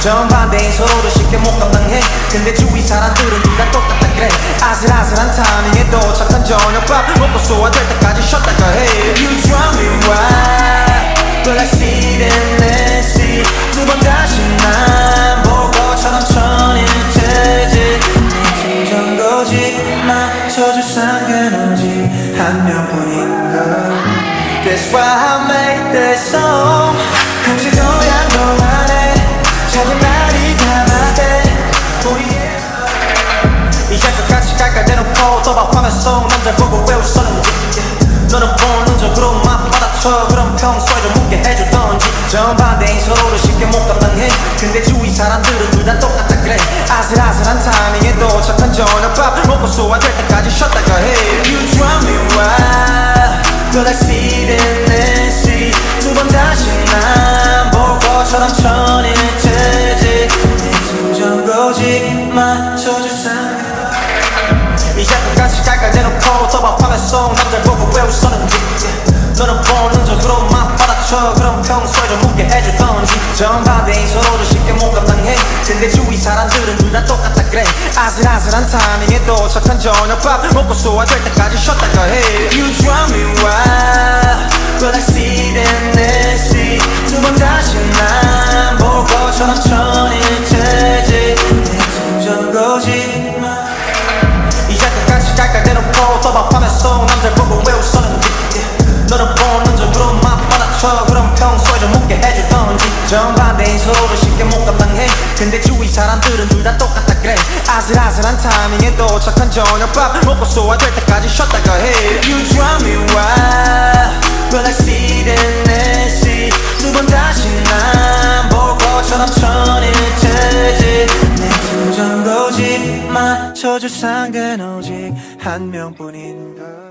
정반대인 서로를 쉽게 못 감당해. 근데 주위 사람들은 둘다 똑같다 그래. 아슬아슬한 타이밍에 도착한 저녁밥 먹고 소화될 때까지 쉬었다가 해. You drive me wild. But I see them messy 두번 다시 난 보고처럼 천일체지 네 투정 거짓 맞춰줄 상관없지. 한 명뿐인 걸. That's why I made this song 떠박하면서 남자 보고 왜 웃었는지 너는 보는 적으로 맞받아쳐. 그럼 평소에 좀 웃게 해주던지. 정반대인 서로를 쉽게 못 감당해. 근데 주위 사람들은 둘 다 똑같다 그래 아슬아슬한 타이밍에 도착한 저녁밥 먹고 소화될 때까지 쉬었다가 해. You drive me wild. But I see them messy 두번 다시 난 보고처럼 천 이제 끝까지 갈까 대놓고 떠박하면서 남자 보고 왜 웃었는지. 너는 보는 적으로 맞받아쳐. 그럼 평소에 좀 웃게 해주던지. 정반대인 서로를 쉽게 못 감당해 근데 주위 사람들은 둘 다 똑같다 그래. 아슬아슬한 타이밍에 도착한 저녁밥 먹고 소화될 때까지 쉬었다가 해. You drive me wild 대놓고 떠박하면서 남자 보고 왜 웃었는지. 너는 보는 적으로 맞받아쳐. 그럼 평소에 좀 웃게 해주던지. 정반대인 서로를 쉽게 못 감당해 근데 주위 사람들은 둘 다 똑같다 그래. 아슬아슬한 타이밍에 도착한 저녁밥 먹고 소화될 때까지 쉬었다가 해. You drive me wild 맞춰줄 상관 오직 한 명뿐인 걸